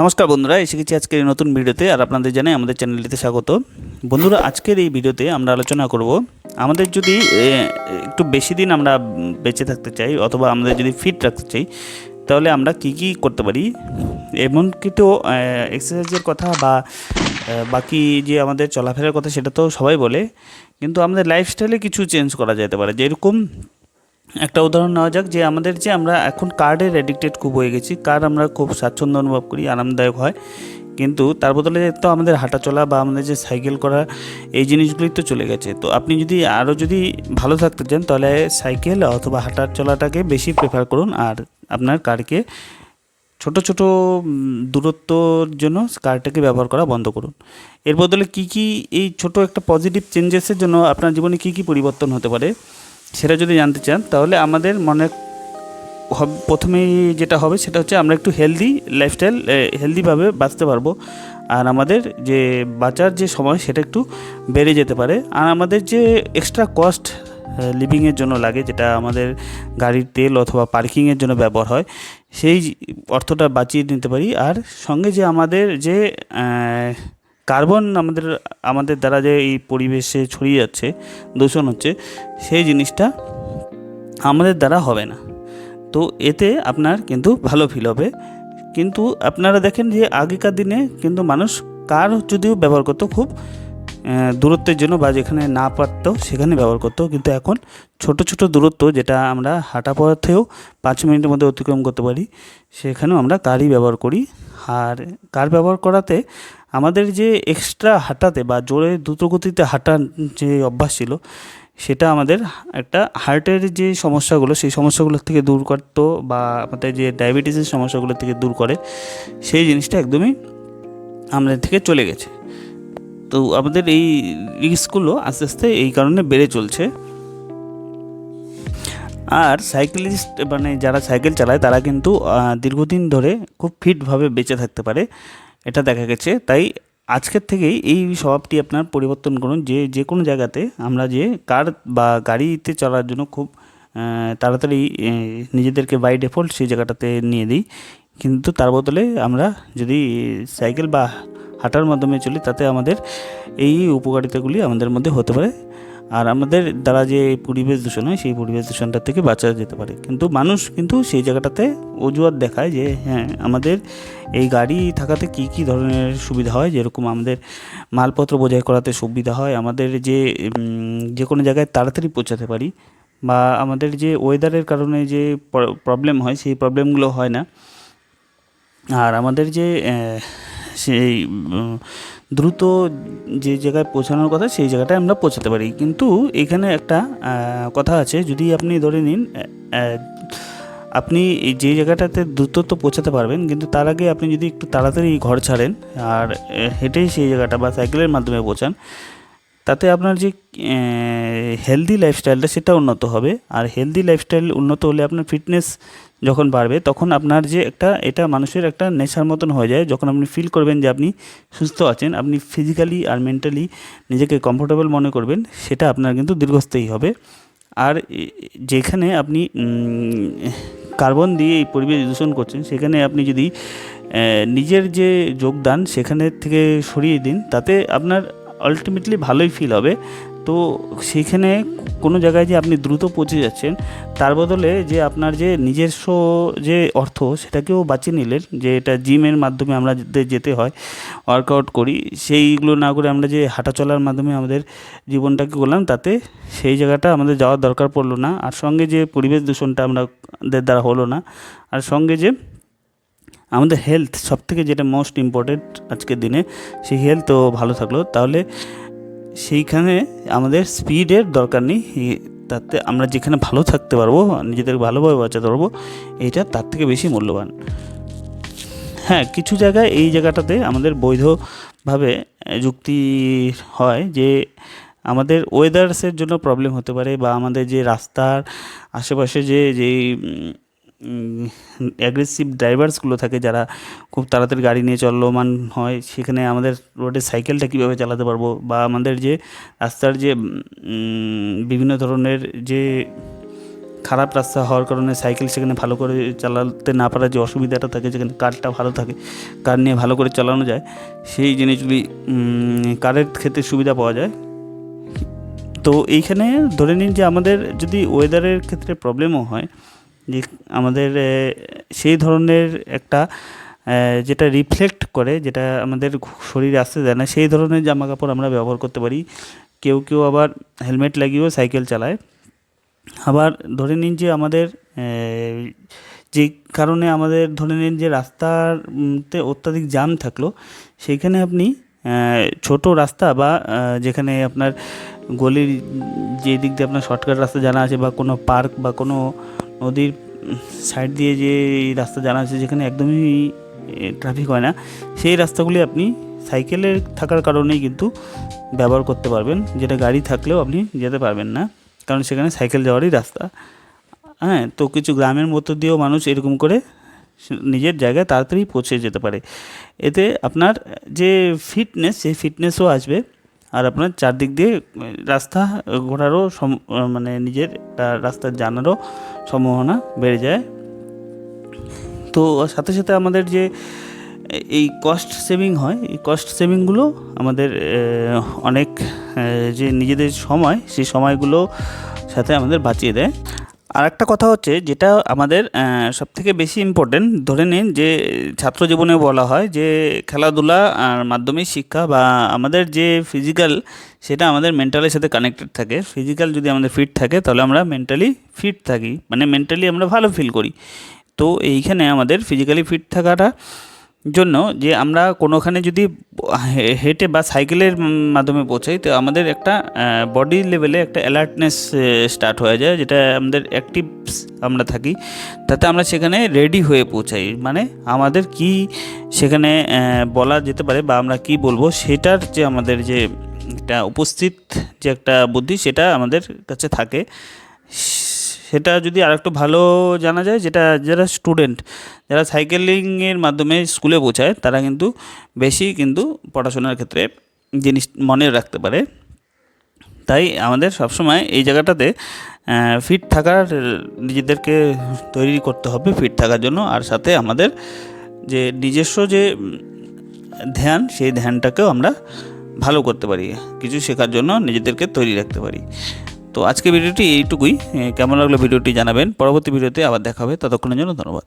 নমস্কার বন্ধুরা, এসে গেছি আজকের এই নতুন ভিডিওতে আর আপনাদের জানাই আমাদের চ্যানেলটিতে স্বাগত। বন্ধুরা, আজকের এই ভিডিওতে আমরা আলোচনা করব আমাদের যদি একটু বেশি দিন আমরা বেঁচে থাকতে চাই অথবা আমাদের যদি ফিট রাখতে চাই, তাহলে আমরা কি কি করতে পারি? এমনকি তো এক্সারসাইজের কথা বা বাকি যে আমাদের চলাফেরার কথা সেটা তো সবাই বলে, কিন্তু আমাদের লাইফস্টাইলে কিছু চেঞ্জ করা যেতে পারে। যেরকম একটা উদাহরণ নেওয়া যাক যে আমাদের যে আমরা এখন কার্ডের অ্যাডিক্টেড খুব হয়ে গেছি। কার্ড আমরা খুব স্বাচ্ছন্দ্য অনুভব করি, আরামদায়ক হয়। কিন্তু তার বদলে তো আমাদের হাঁটা চলা বা আমাদের যে সাইকেল করা, এই জিনিসগুলি তো চলে গেছে। তো আপনি যদি আরও যদি ভালো থাকতে চান, তাহলে সাইকেল অথবা হাঁটার চলাটাকে বেশি প্রেফার করুন। আর আপনার কারকে ছোট ছোট দূরত্বর জন্য কারটাকে ব্যবহার করা বন্ধ করুন। এর বদলে কি কি এই ছোট একটা পজিটিভ চেঞ্জেসের জন্য আপনার জীবনে কি কি পরিবর্তন হতে পারে? সেটা যদি জানতে চান, তাহলে আমাদের মনে প্রথমেই যেটা হবে সেটা হচ্ছে আমরা একটু হেলদি লাইফস্টাইল হেলদিভাবে বাঁচতে পারব। আর আমাদের যে বাঁচার যে সময় সেটা একটু বেড়ে যেতে পারে। আর আমাদের যে এক্সট্রা কস্ট লিভিংয়ের জন্য লাগে, যেটা আমাদের গাড়ির তেল অথবা পার্কিংয়ের জন্য ব্যবহার হয়, সেই অর্থটা বাঁচিয়ে নিতে পারি। আর সঙ্গে যে আমাদের যে কার্বন আমাদের আমাদের দ্বারা যে এই পরিবেশে ছড়িয়ে যাচ্ছে, দূষণ হচ্ছে, সেই জিনিসটা আমাদের দ্বারা হবে না। তো এতে আপনার কিন্তু ভালো ফিল হবে। কিন্তু আপনারা দেখেন যে আগেকার দিনে কিন্তু মানুষ কার যদিও ব্যবহার করতো খুব দূরত্বের জন্য বা যেখানে না পারতো সেখানে ব্যবহার করতো। কিন্তু এখন ছোট ছোট দূরত্ব যেটা আমরা হাঁটা পথেও পাঁচ মিনিটের মধ্যে অতিক্রম করতে পারি, সেখানেও আমরা কারই ব্যবহার করি। আর কার ব্যবহার করাতে আমাদের যে এক্সট্রা হাঁটাতে বা জোরে দ্রুতগতিতে হাঁটার যে অভ্যাস ছিল, সেটা আমাদের একটা হার্টের যে সমস্যাগুলো, সেই সমস্যাগুলোর থেকে দূর করতো বা আমাদের যে ডায়াবেটিসের সমস্যাগুলো থেকে দূর করে, সেই জিনিসটা একদমই আমাদের থেকে চলে গেছে। তো আমাদের এই রিস্কগুলো আস্তে আস্তে এই কারণে বেড়ে চলছে। আর সাইকেলিস্ট মানে যারা সাইকেল চালায়, তারা কিন্তু দীর্ঘদিন ধরে খুব ফিটভাবে বেঁচে থাকতে পারে। এটা দেখা গেছে। তাই আজকের থেকেই এই স্বভাবটি আপনার পরিবর্তন করুন। যে যে কোনো জায়গাতে আমরা যে কার বা গাড়িতে চলার জন্য খুব তাড়াতাড়ি নিজেদেরকে বাই ডিফল্ট সেই জায়গাটাতে নিয়ে দিই। কিন্তু তার বদলে আমরা যদি সাইকেল বা হাঁটার মাধ্যমে চলি, তাতে আমাদের এই উপকারিতাগুলি আমাদের মধ্যে হতে পারে। আর আমাদের দ্বারা যে পরিবেশ দূষণ হয়, সেই পরিবেশ দূষণটা থেকে বাঁচা যেতে পারে। কিন্তু মানুষ কিন্তু সেই জায়গাটাতে অজুহাত দেখায় যে হ্যাঁ আমাদের এই গাড়ি থাকাতে কি কি ধরনের সুবিধা হয়? যেরকম আমাদের মালপত্র বোঝাই করাতে সুবিধা হয়, আমাদের যে যে কোনো জায়গায় তাড়াতাড়ি পৌঁছাতে পারি বা আমাদের যে ওয়েদারের কারণে যে প্রবলেম হয়, সেই প্রবলেমগুলো হয় না। আর আমাদের যে সেই দ্রুত যে জায়গায় পৌঁছানোর কথা সেই জায়গাটায় আমরা পৌঁছাতে পারি। কিন্তু এখানে একটা কথা আছে, যদি আপনি ধরে নিন আপনি যে জায়গাটাতে দ্রুত তো পৌঁছাতে পারবেন, কিন্তু তার আগে আপনি যদি একটু তাড়াতাড়ি ঘর ছাড়েন আর হেঁটেই সেই জায়গাটা বা সাইকেলের মাধ্যমে পৌঁছান তাতে আপনার যে হেলদি লাইফস্টাইলটা সেটা উন্নত হবে। আর হেলদি লাইফস্টাইল উন্নত হলে আপনার ফিটনেস যখন বাড়বে, তখন আপনার যে একটা, এটা মানুষের একটা নেশার মতন হয়ে যায়। যখন আপনি ফিল করবেন যে আপনি সুস্থ আছেন, আপনি ফিজিক্যালি আর মেন্টালি নিজেকে কমফোর্টেবল মনে করবেন, সেটা আপনার কিন্তু দীর্ঘস্থায়ী হবে। আর যেখানে আপনি কার্বন দিয়ে এই পরিবেশ দূষণ করছেন, সেখানে আপনি যদি নিজের যে যোগদান, সেখানে থেকে সরিয়ে দিন, তাতে আপনার আলটিমেটলি ভালোই ফিল হবে। তো সেইখানে কোনো জায়গায় যে আপনি দ্রুত পৌঁছে যাচ্ছেন, তার বদলে যে আপনার যে নিজস্ব যে অর্থ, সেটাকেও বাঁচিয়ে নিলেন, যে এটা জিমের মাধ্যমে আমরা যেতে- যেতে হয় ওয়ার্কআউট করি, সেইগুলো না করে আমরা যে হাঁটা চলার মাধ্যমে আমাদের জীবনটাকে করলাম, তাতে সেই জায়গাটা আমাদের যাওয়ার দরকার পড়ল না। আর সঙ্গে যে পরিবেশ দূষণটা আমাদের দ্বারা হলো না, আর সঙ্গে যে আমাদের হেলথ সব থেকে যেটা মোস্ট ইম্পর্টেন্ট আজকের দিনে, সেই হেলথও ভালো থাকল। তাহলে সেইখানে আমাদের স্পিডের দরকার নেই। তাতে আমরা যেখানে ভালো থাকতে পারব নিজেদের ভালোভাবে বাঁচাতে পারব, এইটা তার থেকে বেশি মূল্যবান। হ্যাঁ কিছু জায়গায় এই জায়গাটাতে আমাদের বৈধভাবে যুক্তি হয় যে আমাদের ওয়েদার্সের জন্য প্রবলেম হতে পারে বা আমাদের যে রাস্তার আশেপাশে যে যেই অ্যাগ্রেসিভ ড্রাইভার্সগুলো থাকে যারা খুব তাড়াতাড়ি গাড়ি নিয়ে চলমান হয়, সেখানে আমাদের রোডে সাইকেলটা কীভাবে চালাতে পারব? বা আমাদের যে রাস্তার যে বিভিন্ন ধরনের যে খারাপ রাস্তা হওয়ার কারণে সাইকেল সেখানে ভালো করে চালাতে না পারার যে অসুবিধাটা থাকে, যেখানে কারটা ভালো থাকে কার নিয়ে ভালো করে চালানো যায়, সেই জিনিসগুলি কারের ক্ষেত্রে সুবিধা পাওয়া যায়। তো এইখানে ধরে নিন যে আমাদের যদি ওয়েদারের ক্ষেত্রে প্রবলেমও হয় যে আমাদের সেই ধরনের একটা যেটা রিফ্লেক্ট করে যেটা আমাদের শরীরে আসতে দেয় না সেই ধরনের জামা কাপড় আমরা ব্যবহার করতে পারি। কেউ কেউ আবার হেলমেট লাগিয়েও সাইকেল চালায়। আবার ধরে নিন যে আমাদের যে কারণে আমাদের ধরে নিন যে রাস্তার উম, তে অত্যাধিক জ্যাম থাকল সেইখানে আপনি ছোট রাস্তা বা যেখানে আপনার গলির যে দিক দিয়ে আপনার শর্টকাট রাস্তা জানা আছে বা কোনো পার্ক বা কোনো নদীর সাইড দিয়ে যে রাস্তা জানা আছে যেখানে একদমই ট্রাফিক হয় না, সেই রাস্তাগুলি আপনি সাইকেলে থাকার কারণেই কিন্তু ব্যবহার করতে পারবেন। যেটা গাড়ি থাকলেও আপনি যেতে পারবেন না, কারণ সেখানে সাইকেল যাওয়ারই রাস্তা। হ্যাঁ তো কিছু গ্রামের মধ্য দিয়েও মানুষ এরকম করে নিজের জায়গায় তাড়াতাড়ি পৌঁছে যেতে পারে। এতে আপনার যে ফিটনেস সেই ফিটনেসও আসবে। আর আপনার চারদিক দিয়ে, রাস্তা ঘোরারও সম মানে নিজের রাস্তা জানারও সম্ভাবনা বেড়ে যায়। তো সাথে সাথে আমাদের যে, এই কস্ট সেভিং হয়, এই কস্ট সেভিংগুলো আমাদের অনেক যে নিজেদের সময়, সেই সময়গুলো সাথে আমাদের বাঁচিয়ে দেয়। আর একটা কথা হচ্ছে যেটা আমাদের সব থেকে বেশি ইম্পর্টেন্ট ধরে নিন যে ছাত্র জীবনে বলা হয় যে খেলাধুলা আর মাধ্যমিক শিক্ষা বা আমাদের যে ফিজিক্যাল সেটা আমাদের মেন্টালের সাথে কানেক্টেড থাকে। ফিজিক্যাল যদি আমাদের ফিট থাকে তাহলে আমরা মেন্টালি ফিট থাকি। মানে মেন্টালি আমরা ভালো ফিল করি। তো এইখানে আমাদের ফিজিক্যালি ফিট থাকাটা জন্য যে আমরা কোনোখানে যদি হেঁটে বা সাইকেলের মাধ্যমে পৌঁছাই, তো আমাদের একটা বডি লেভেলে একটা অ্যালার্টনেস স্টার্ট হয়ে যায়, যেটা আমাদের অ্যাক্টিভস আমরা থাকি। তাতে আমরা সেখানে রেডি হয়ে পৌঁছাই। মানে আমাদের কি সেখানে বলা যেতে পারে বা আমরা কি বলব, সেটার যে আমাদের যে একটা উপস্থিত যে একটা বুদ্ধি, সেটা আমাদের কাছে থাকে। সেটা যদি আরেকটু ভালো জানা যায়, যেটা যারা স্টুডেন্ট যারা সাইকেলিংয়ের মাধ্যমে স্কুলে পৌঁছায়, তারা কিন্তু বেশি কিন্তু পড়াশোনার ক্ষেত্রে জিনিস মনে রাখতে পারে। তাই আমাদের সবসময় এই জায়গাটাতে ফিট থাকার নিজেদেরকে তৈরি করতে হবে ফিট থাকার জন্য। আর সাথে আমাদের যে নিজস্ব যে ধ্যান, সেই ধ্যানটাকেও আমরা ভালো করতে পারি। কিছু শেখার জন্য নিজেদেরকে তৈরি রাখতে পারি। তো আজকে ভিডিওটি এইটুকুই। কেমন লাগল ভিডিওটি জানাবেন। পরবর্তী ভিডিওতে আবার দেখা হবে। ততক্ষণের জন্য ধন্যবাদ।